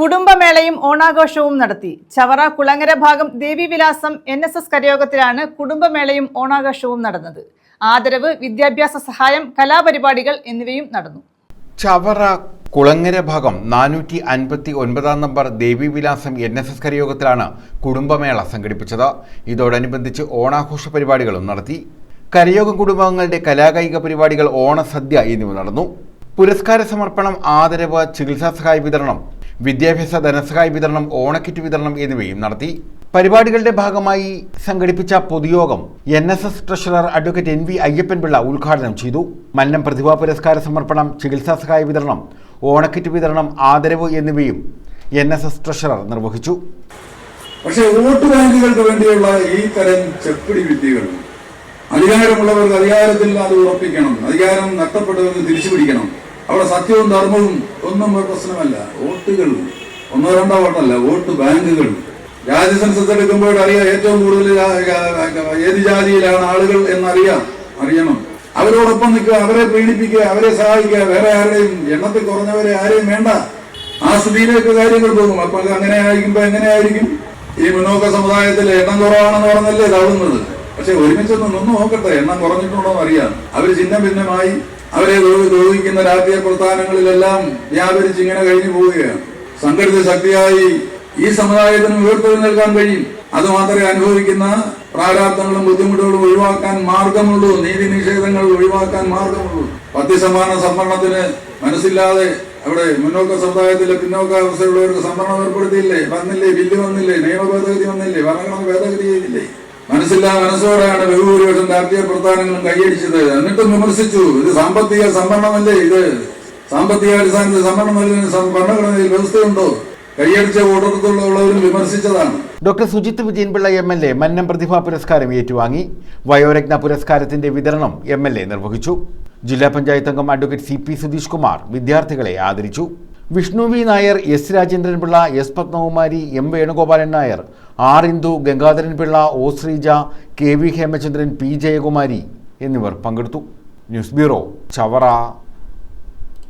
കുടുംബമേളയും ഓണാഘോഷവും നടത്തി. ചവറ കുളങ്ങര ഭാഗം Devivilasam N S S കരയോഗത്തിലാണ് കുടുംബമേളയും ഓണാഘോഷവും നടന്നത്. ആദരവ് വിദ്യാഭ്യാസ സഹായം കലാപരിപാടികൾ എന്നിവയും നടന്നു. ചവറ കുളങ്ങര ഭാഗം നാനൂറ്റി അൻപത്തി ഒൻപതാം number Devivilasam N S S കരയോഗത്തിലാണ് കുടുംബമേള സംഘടിപ്പിച്ചത്. ഇതോടനുബന്ധിച്ച് ഓണാഘോഷ പരിപാടികളും നടത്തി. കരയോഗ കുടുംബങ്ങളുടെ കലാകായിക പരിപാടികൾ ഓണസദ്യ എന്നിവ നടന്നു. പുരസ്കാര സമർപ്പണം ആദരവ് ചികിത്സാ സഹായ വിതരണം വിദ്യാഭ്യാസ ധനസഹായ വിതരണം ഓണക്കിറ്റ് വിതരണം എന്നിവയും നടത്തി പരിപാടികളുടെ ഭാഗമായി സംഘടിപ്പിച്ച പൊതുയോഗം N S S treasurer advocate N V Ayyappanpillai ഉദ്ഘാടനം ചെയ്തു. മന്നം പ്രതിഭാ പുരസ്കാര സമർപ്പണം ചികിത്സാ സഹായ വിതരണം ഓണക്കിറ്റ് വിതരണം ആദരവ് എന്നിവയും എൻ എസ് എസ് ട്രഷറർ നിർവഹിച്ചു. പക്ഷേ വോട്ട് ബാങ്കുകൾക്ക് വേണ്ടിയുള്ള ഈ തരം വിദ്യകൾ അധികാരമുള്ളവർക്ക് അധികാരത്തിൽ അത് ഉറപ്പിക്കണം അധികാരം നഷ്ടപ്പെട്ടവർക്ക് തിരിച്ചു പിടിക്കണം അവിടെ സത്യവും ധർമ്മവും ഒന്നും പ്രശ്നമല്ല. വോട്ടുകൾ ഒന്നോ രണ്ടോ വോട്ടല്ല വോട്ട് ബാങ്കുകൾ. രാജ്യ സെൻസസ് എടുക്കുമ്പോൾ അറിയാം ഏറ്റവും കൂടുതൽ ഏത് ജാതിയിലാണ് ആളുകൾ എന്നറിയാം അറിയണം. അവരോടൊപ്പം നിൽക്കുക അവരെ പീഡിപ്പിക്കുക അവരെ സഹായിക്കുക വേറെ ആരുടെയും എണ്ണത്തിൽ കുറഞ്ഞവരെ ആരെയും വേണ്ട. ആ സ്ഥിതിയിലേക്ക് കാര്യങ്ങൾ പോകും. അപ്പൊ അത് അങ്ങനെ ആയിരിക്കുമ്പോ എങ്ങനെയായിരിക്കും ഈ മുന്നോക്ക സമുദായത്തിൽ എണ്ണം കുറവാണെന്ന് പറഞ്ഞല്ലേ ഇതാവുന്നത്. പക്ഷെ ഒരുമിച്ചൊന്ന് നിന്ന് നോക്കട്ടെ എണ്ണം കുറഞ്ഞിട്ടുണ്ടോ എന്ന് അറിയാം. അവർ ചിഹ്നം ഭിന്നമായി അവരെ ദ്രോഹി- ദ്രോഹിക്കുന്ന രാഷ്ട്രീയ പ്രസ്ഥാനങ്ങളിലെല്ലാം വ്യാപരിച്ച് ഇങ്ങനെ കഴിഞ്ഞു പോവുകയാണ്. സംഘടിത ശക്തിയായി ഈ സമുദായത്തിന് ഉയർത്തെഴുന്നേൽക്കാൻ കഴിയും. അത് മാത്രമേ അനുഭവിക്കുന്ന പ്രാരാബ്ദങ്ങളും ബുദ്ധിമുട്ടുകളും ഒഴിവാക്കാൻ മാർഗമുള്ളൂ. നീതി നിഷേധങ്ങൾ ഒഴിവാക്കാൻ മാർഗമുള്ളൂ. പത്ത് ശതമാനം സംവരണത്തിന് മനസ്സില്ലാതെ അവിടെ മുന്നോക്ക സമുദായത്തിലെ പിന്നോക്ക അവസ്ഥയുള്ളവർക്ക് സംവരണം ഏർപ്പെടുത്തിയില്ലേ? വന്നില്ലേ? ബില്ല് വന്നില്ലേ? നിയമ ഭേദഗതി വന്നില്ലേ? ഭരണഘടന ഭേദഗതി ചെയ്തില്ലേ? മനസ്സില്ലാ മനസ്സോടെയാണ് ബഹുഭൂരിപക്ഷം രാഷ്ട്രീയ പ്രസ്ഥാനങ്ങളും കൈയടിച്ചത് എന്നിട്ടും വിമർശിച്ചു. ഇത് സാമ്പത്തിക സംവരണമല്ലേ ഇത്? സാമ്പത്തിക അടിസ്ഥാനത്തിൽ സംവരണം നൽകുന്ന ഭരണഘടനയിൽ വ്യവസ്ഥയുണ്ടോ? കൈയടിച്ച വോട്ടെടുത്തുള്ളവരും വിമർശിച്ചതാണ്. Doctor Sujith Vijayanpillai M L A Mannam പ്രതിഭാ പുരസ്കാരം ഏറ്റുവാങ്ങി. വയോരത്ന പുരസ്കാരത്തിന്റെ വിതരണം എം എൽ എ നിർവഹിച്ചു. ജില്ലാ പഞ്ചായത്ത് അംഗം advocate C P Sudheesh Kumar വിദ്യാർത്ഥികളെ ആദരിച്ചു. Vishnu V Nair S Rajendran Pillai S Padmakumari M Venugopalan Nair R Indu Gangadharan Pillai O Sreeja K V Hemachandran P Jayakumari എന്നിവർ പങ്കെടുത്തു. News bureau Chavara.